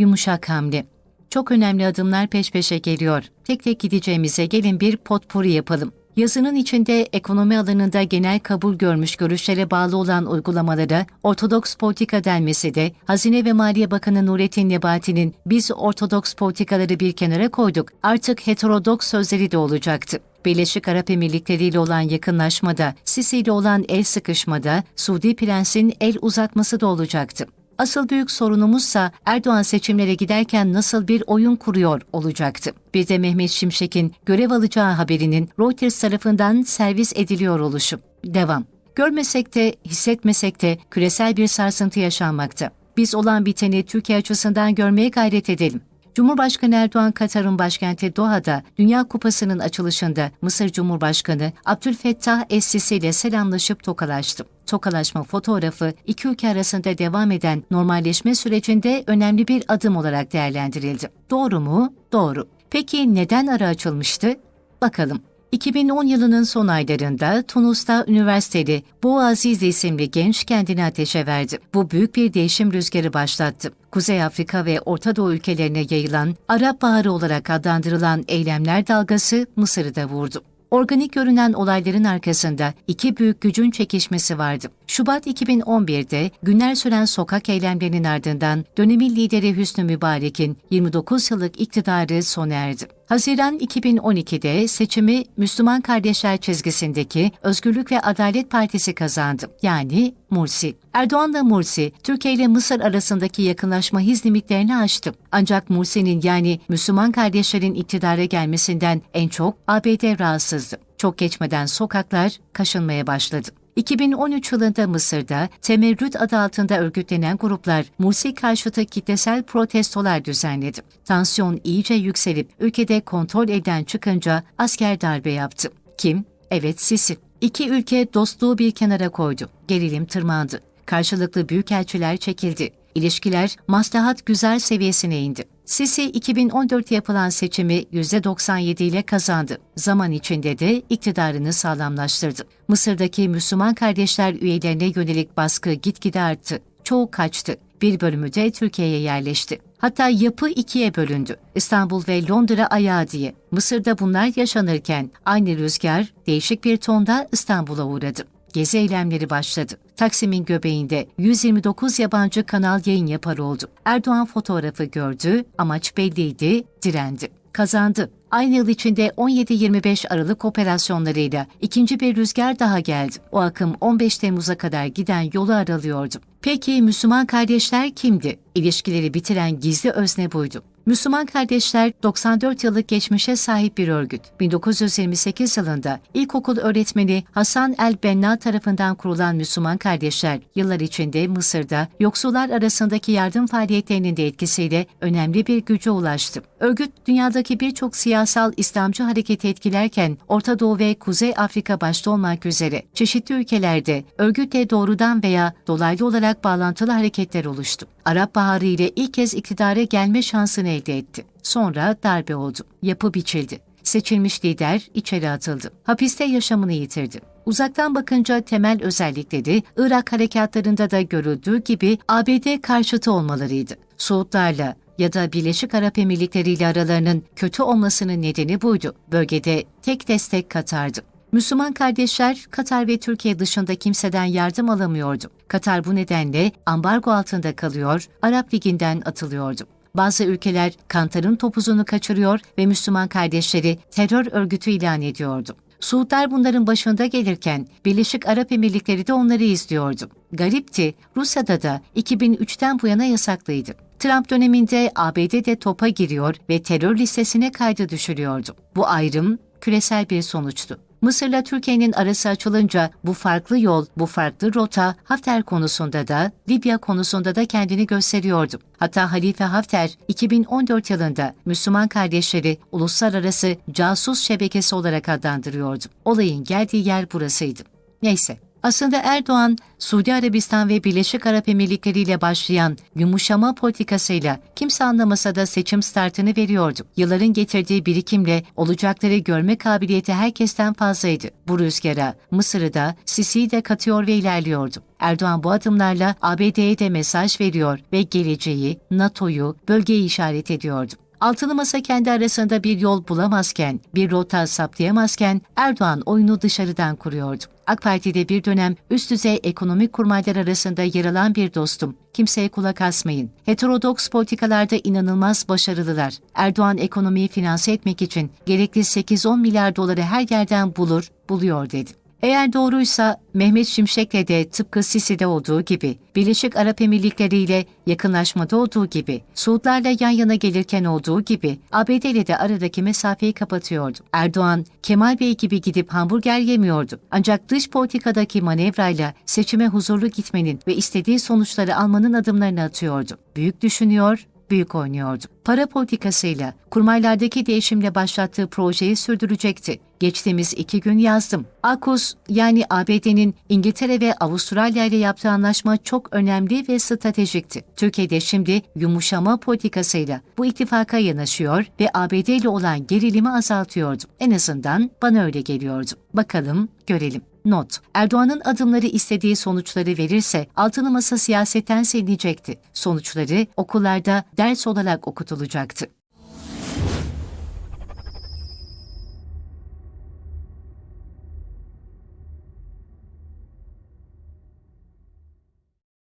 yumuşak hamle. Çok önemli adımlar peş peşe geliyor. Tek tek gideceğimize gelin bir potpuri yapalım. Yazının içinde ekonomi alanında genel kabul görmüş görüşlere bağlı olan uygulamalara ortodoks politika denmesi de Hazine ve Maliye Bakanı Nurettin Nebati'nin biz ortodoks politikaları bir kenara koyduk artık heterodoks sözleri de olacaktı. Birleşik Arap Emirlikleri ile olan yakınlaşmada, Sisi ile olan el sıkışmada, Suudi Prens'in el uzatması da olacaktı. Asıl büyük sorunumuzsa Erdoğan seçimlere giderken nasıl bir oyun kuruyor olacaktı. Bir de Mehmet Şimşek'in görev alacağı haberinin Reuters tarafından servis ediliyor oluşu. Devam. Görmesek de, hissetmesek de küresel bir sarsıntı yaşanmakta. Biz olan biteni Türkiye açısından görmeye gayret edelim. Cumhurbaşkanı Erdoğan Katar'ın başkenti Doha'da Dünya Kupası'nın açılışında Mısır Cumhurbaşkanı Abdülfettah Es-Sisi ile selamlaşıp tokalaştı. Tokalaşma fotoğrafı iki ülke arasında devam eden normalleşme sürecinde önemli bir adım olarak değerlendirildi. Doğru mu? Doğru. Peki neden ara açılmıştı? Bakalım. 2010 yılının son aylarında Tunus'ta üniversiteli Boaziz isimli genç kendini ateşe verdi. Bu büyük bir değişim rüzgarı başlattı. Kuzey Afrika ve Orta Doğu ülkelerine yayılan Arap Baharı olarak adlandırılan eylemler dalgası Mısır'ı da vurdu. Organik görünen olayların arkasında iki büyük gücün çekişmesi vardı. Şubat 2011'de günler süren sokak eylemlerinin ardından dönemin lideri Hüsnü Mübarek'in 29 yıllık iktidarı sona erdi. Haziran 2012'de seçimi Müslüman Kardeşler çizgisindeki Özgürlük ve Adalet Partisi kazandı. Yani Mursi. Erdoğan'la Mursi, Türkiye ile Mısır arasındaki yakınlaşma hız limitlerini aştı. Ancak Mursi'nin yani Müslüman kardeşlerin iktidara gelmesinden en çok ABD rahatsızdı. Çok geçmeden sokaklar kaşınmaya başladı. 2013 yılında Mısır'da Temerrüt adı altında örgütlenen gruplar Mursi karşıtı kitlesel protestolar düzenledi. Tansiyon iyice yükselip ülkede kontrol eden çıkınca asker darbe yaptı. Kim? Evet Sisi. İki ülke dostluğu bir kenara koydu. Gerilim tırmandı. Karşılıklı büyükelçiler çekildi. İlişkiler maslahat güzel seviyesine indi. Sisi 2014 yapılan seçimi %97 ile kazandı. Zaman içinde de iktidarını sağlamlaştırdı. Mısır'daki Müslüman kardeşler üyelerine yönelik baskı gitgide arttı. Çoğu kaçtı. Bir bölümü de Türkiye'ye yerleşti. Hatta yapı ikiye bölündü. İstanbul ve Londra ayağı diye. Mısır'da bunlar yaşanırken aynı rüzgar değişik bir tonda İstanbul'a uğradı gezi eylemleri başladı. Taksim'in göbeğinde 129 yabancı kanal yayın yapar oldu. Erdoğan fotoğrafı gördü, amaç belliydi, direndi. Kazandı. Aynı yıl içinde 17-25 Aralık operasyonlarıyla ikinci bir rüzgar daha geldi. O akım 15 Temmuz'a kadar giden yolu aralıyordu. Peki Müslüman kardeşler kimdi? İlişkileri bitiren gizli özne buydu. Müslüman Kardeşler 94 yıllık geçmişe sahip bir örgüt. 1928 yılında ilkokul öğretmeni Hasan el-Benna tarafından kurulan Müslüman Kardeşler yıllar içinde Mısır'da yoksullar arasındaki yardım faaliyetlerinin de etkisiyle önemli bir güce ulaştı. Örgüt dünyadaki birçok siyasal İslamcı hareketi etkilerken Orta Doğu ve Kuzey Afrika başta olmak üzere çeşitli ülkelerde örgütle doğrudan veya dolaylı olarak bağlantılı hareketler oluştu. Arap Baharı ile ilk kez iktidara gelme şansını elde etti. Sonra darbe oldu. Yapı biçildi. Seçilmiş lider içeri atıldı. Hapiste yaşamını yitirdi. Uzaktan bakınca temel özellikleri Irak harekatlarında da görüldüğü gibi ABD karşıtı olmalarıydı. Suudlarla ya da Birleşik Arap Emirlikleri ile aralarının kötü olmasının nedeni buydu. Bölgede tek destek Katar'dı. Müslüman kardeşler Katar ve Türkiye dışında kimseden yardım alamıyordu. Katar bu nedenle ambargo altında kalıyor, Arap Ligi'nden atılıyordu. Bazı ülkeler Kantar'ın topuzunu kaçırıyor ve Müslüman kardeşleri terör örgütü ilan ediyordu. Suudlar bunların başında gelirken Birleşik Arap Emirlikleri de onları izliyordu. Garipti, Rusya'da da 2003'ten bu yana yasaklıydı. Trump döneminde ABD de topa giriyor ve terör listesine kaydı düşürüyordu. Bu ayrım küresel bir sonuçtu. Mısır'la Türkiye'nin arası açılınca bu farklı yol, bu farklı rota Hafter konusunda da Libya konusunda da kendini gösteriyordu. Hatta Halife Hafter 2014 yılında Müslüman kardeşleri uluslararası casus şebekesi olarak adlandırıyordu. Olayın geldiği yer burasıydı. Neyse, Aslında Erdoğan, Suudi Arabistan ve Birleşik Arap Emirlikleri ile başlayan yumuşama politikasıyla kimse anlamasa da seçim startını veriyordu. Yılların getirdiği birikimle olacakları görme kabiliyeti herkesten fazlaydı. Bu rüzgara Mısır'ı da Sisi'yi de katıyor ve ilerliyordu. Erdoğan bu adımlarla ABD'ye de mesaj veriyor ve geleceği, NATO'yu, bölgeyi işaret ediyordu. Altılı Masa kendi arasında bir yol bulamazken, bir rota saptayamazken Erdoğan oyunu dışarıdan kuruyordu. AK Parti'de bir dönem üst düzey ekonomik kurmaylar arasında yer alan bir dostum. Kimseye kulak asmayın. Heterodoks politikalarda inanılmaz başarılılar. Erdoğan ekonomiyi finanse etmek için gerekli 8-10 milyar doları her yerden bulur, buluyor dedi. Eğer doğruysa Mehmet Şimşek'le de tıpkı Sisi'de olduğu gibi, Birleşik Arap Emirlikleri ile yakınlaşmada olduğu gibi, Suudlarla yan yana gelirken olduğu gibi ABD ile de aradaki mesafeyi kapatıyordu. Erdoğan, Kemal Bey gibi gidip hamburger yemiyordu. Ancak dış politikadaki manevrayla seçime huzurlu gitmenin ve istediği sonuçları almanın adımlarını atıyordu. Büyük düşünüyor, büyük oynuyordu. Para politikasıyla, kurmaylardaki değişimle başlattığı projeyi sürdürecekti. Geçtiğimiz iki gün yazdım. AKUS yani ABD'nin İngiltere ve Avustralya ile yaptığı anlaşma çok önemli ve stratejikti. Türkiye'de şimdi yumuşama politikasıyla bu ittifaka yanaşıyor ve ABD ile olan gerilimi azaltıyordu. En azından bana öyle geliyordu. Bakalım, görelim. Not. Erdoğan'ın adımları istediği sonuçları verirse altılı masa siyasetten silinecekti. Sonuçları okullarda ders olarak okutulacaktı.